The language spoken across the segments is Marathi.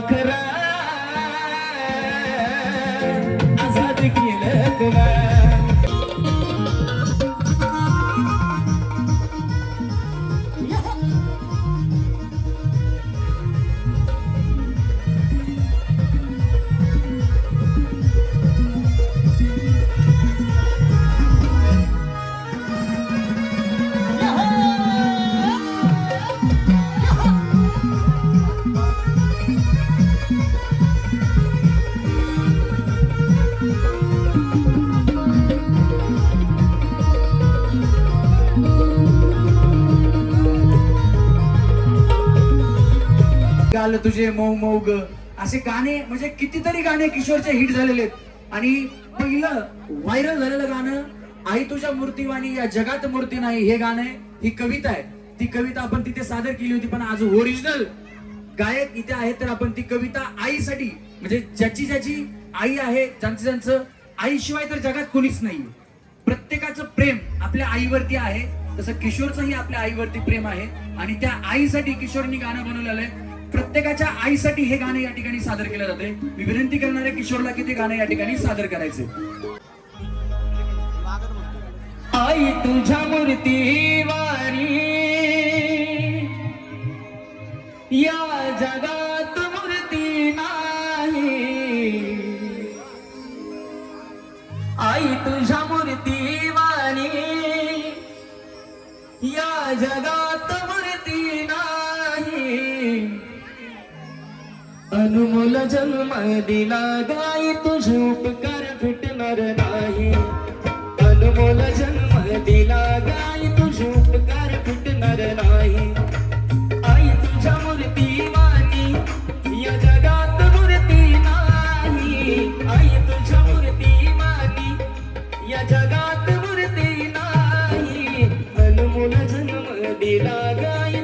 पाखरा आझाद केलं तुला गाल तुझे मऊ मऊ ग. असे गाणे म्हणजे कितीतरी गाणे किशोरचे हिट झालेले आहेत. आणि पहिलं व्हायरल झालेलं गाणं आई तुझ्या मूर्तीवाणी या जगात मूर्ती नाही हे गाणं ही कविता आहे. ती कविता आपण तिथे सादर केली होती पण आज ओरिजिनल गायक इथे आहेत तर आपण ती कविता आईसाठी म्हणजे ज्याची ज्याची आई आहे ज्यांचं ज्यांचं आईशिवाय तर जगात कोणीच नाही प्रत्येकाचं प्रेम आपल्या आईवरती आहे. तसं किशोरचंही आपल्या आईवरती प्रेम आहे. आणि त्या आईसाठी किशोरनी गाणं बनवलेलं आहे. प्रत्येकाच्या आईसाठी हे गाणं या ठिकाणी सादर केलं जाते. मी विनंती करणाऱ्या किशोरला की ते गाणं या ठिकाणी सादर करायचे. आई तुझ्या मूर्ती वारी या जगात मूर्ती नाही. आई तुझ्या मूर्ती वाणी या जगात अनुमूल जन्म दिला गाई तुझे उपकार फिटणार नाही. अनुमूल जन्म दिला गाई तुझे उपकार फिटणार नाही. आई तुझ्या मूर्ती वाणी या जगात मूर्ती नाही. आई तुझ्या मूर्ती वाणी या जगात मूर्ती नाही. अनुमूल जन्म दिला गाई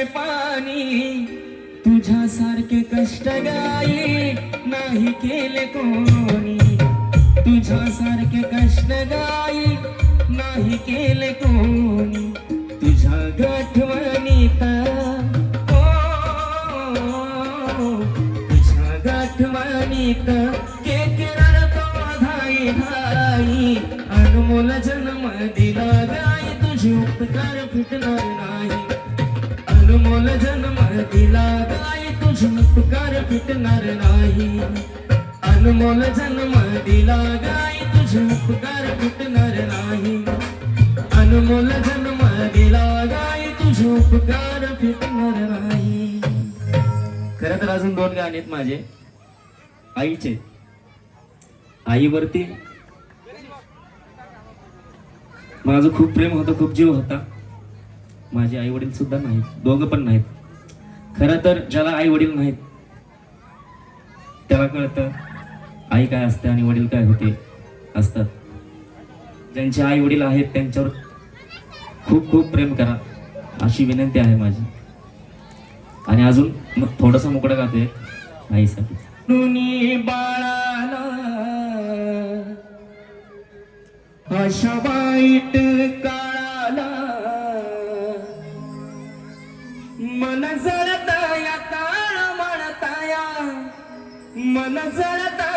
रक्ताचे पाणी तुझ्यासारखे कष्ट गाई नाही केले कोणी. तुझ्यासारखे कष्ट गाई नाही केले कोणी. तुझ्या गठवणीत तुझ्या गठवणीत के रडतो धाई धाई. अनमोल जन्म दिला गाई तुझे उपकार फिटणार नाही. अनमोल जन्म दिला गाय तुझे उपकार फिटणार नाही. अनमोल जन्म दिला गाय तुझे उपकार फिटणार नाही. अनमोल जन्म दिला गाय तुझे उपकार फिटणार नाही. खरं तर अजून दोन गाणे आहेत माझे. आईचे. आईवरती. माझं खूप प्रेम होतं खूप जीव होता. माझे आई वडील सुद्धा नाहीत. दोघं पण नाहीत. खरं तर ज्याला आई वडील नाहीत त्याला कळतं आई काय असते आणि वडील काय होते असतात. ज्यांचे आई वडील आहेत त्यांच्यावर खूप खूप प्रेम करा अशी विनंती आहे माझी. आणि अजून मग थोडंसं मोकळं गातोय आईसाठी. बाळाला अशा वाईट काळाला मन जळतया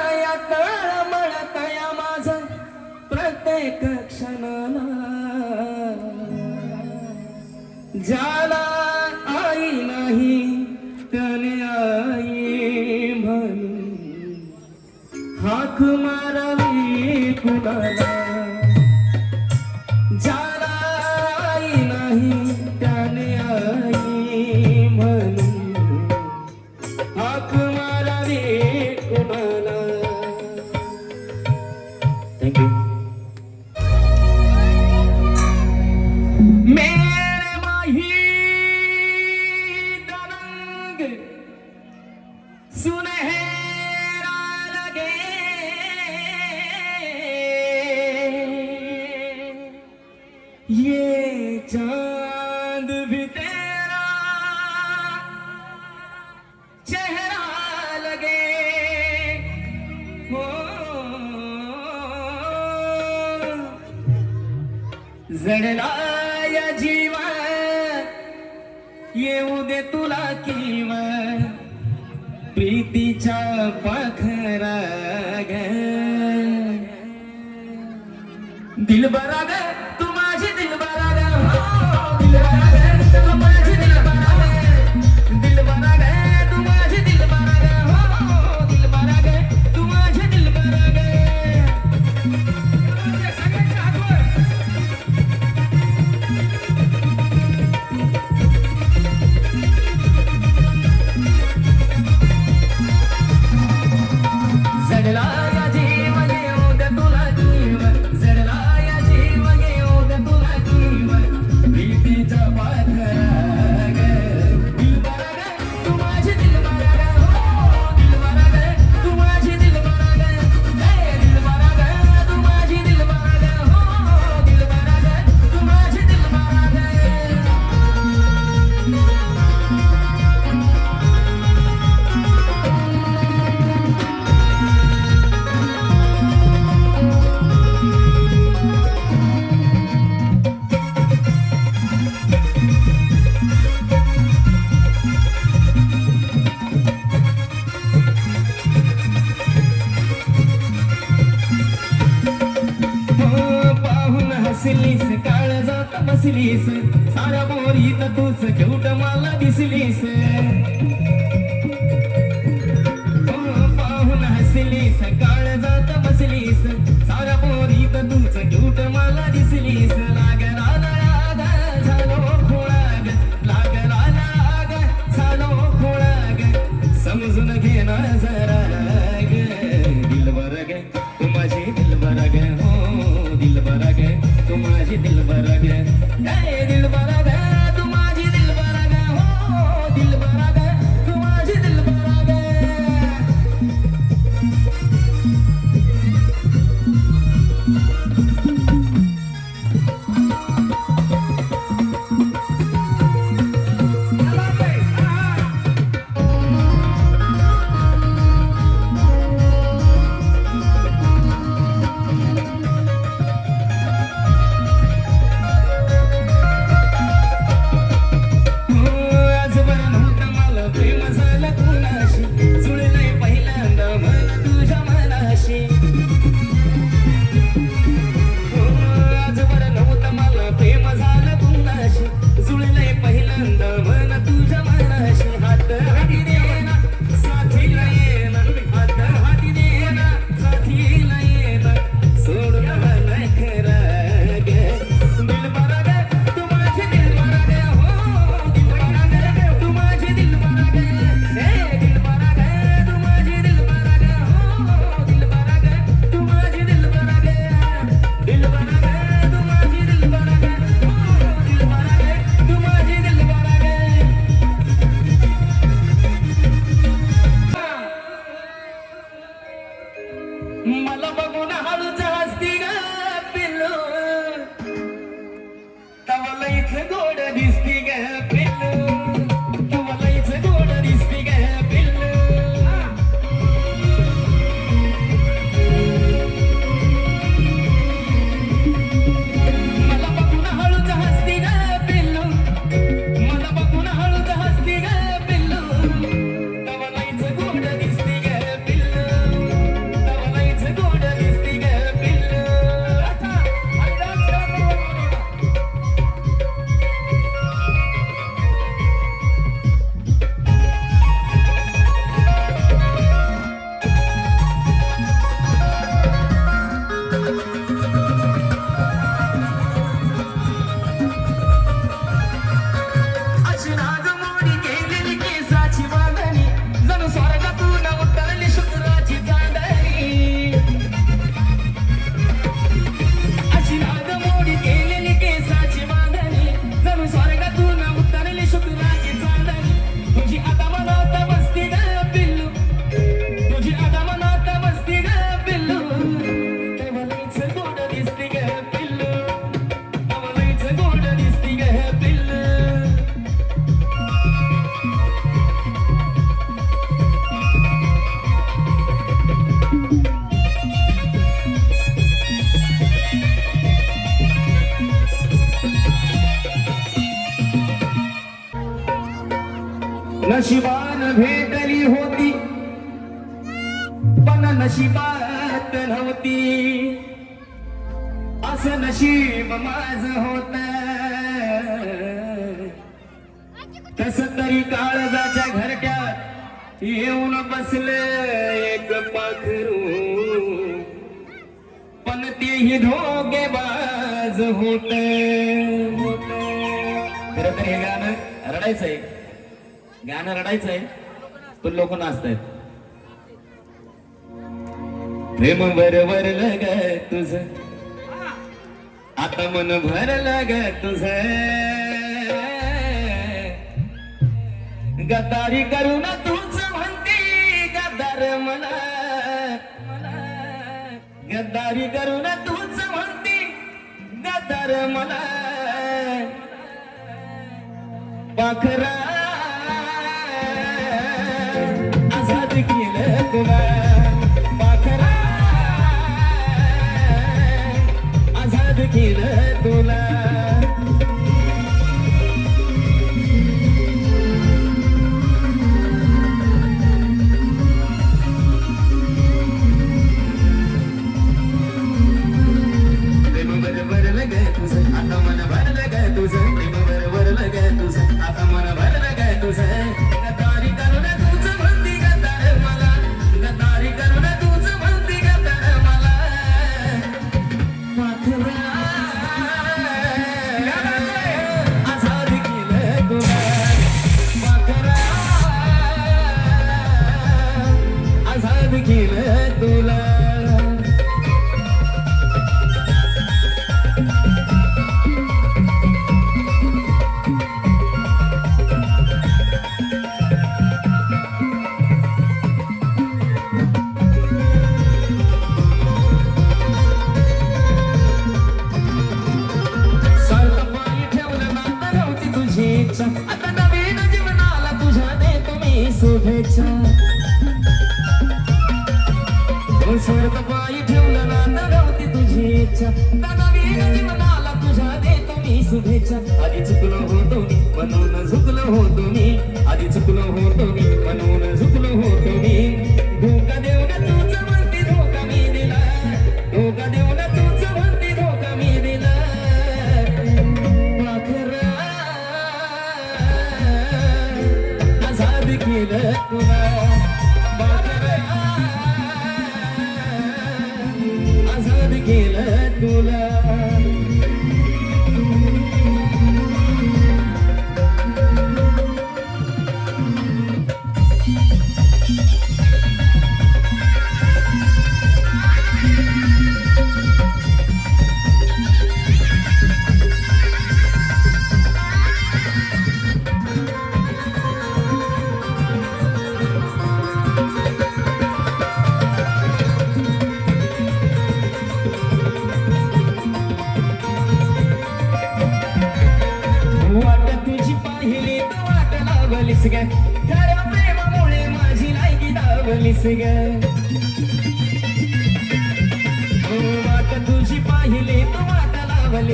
येऊ दे तुला किंवा प्रीतीच्या पाखरा ग दिलबरा knees and go. नशिबान भेटली होती. पण नशिबात नव्हती. असं नशीब माझ होत. तस तरी काळजाच्या घरट्या येऊन बसले एक पाखरू. पण तेही धोगेबाज होत. खर तर हे गाणं रडायचं आहे गाणं आहे पण लोक नाचतायत. प्रेम बरोबर लग तुझ. आता मन भर लग तुझ. गदारी करू ना तूच म्हणती गद्दार मला. गद्दारी करू ना तूच म्हणती गद्दार मला. पाखरा स्वर्ग पायी ठेवलं ना नव्हती तुझी इच्छा. मनाला तुझ्या देतो मी शुभेच्छा. आधी चुकलो होतो मी म्हणून चुकलं होतो मी. आधी चुकलो हो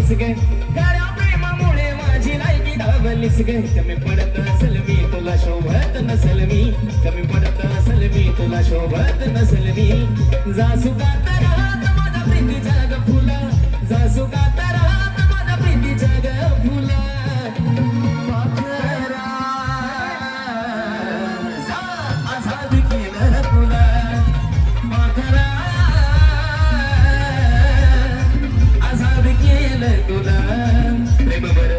धावलीस गे घरा प्रेमामुळे माझी लायकी धावलीस गे कमी पडत असल मी तुला शोभत नसल मी. कमी पडत असल मी तुला शोभत नसल मी. जासू का तर माझा प्रीती जाग फुला. जासू का तर माझा प्रीती जाग Ramadan, may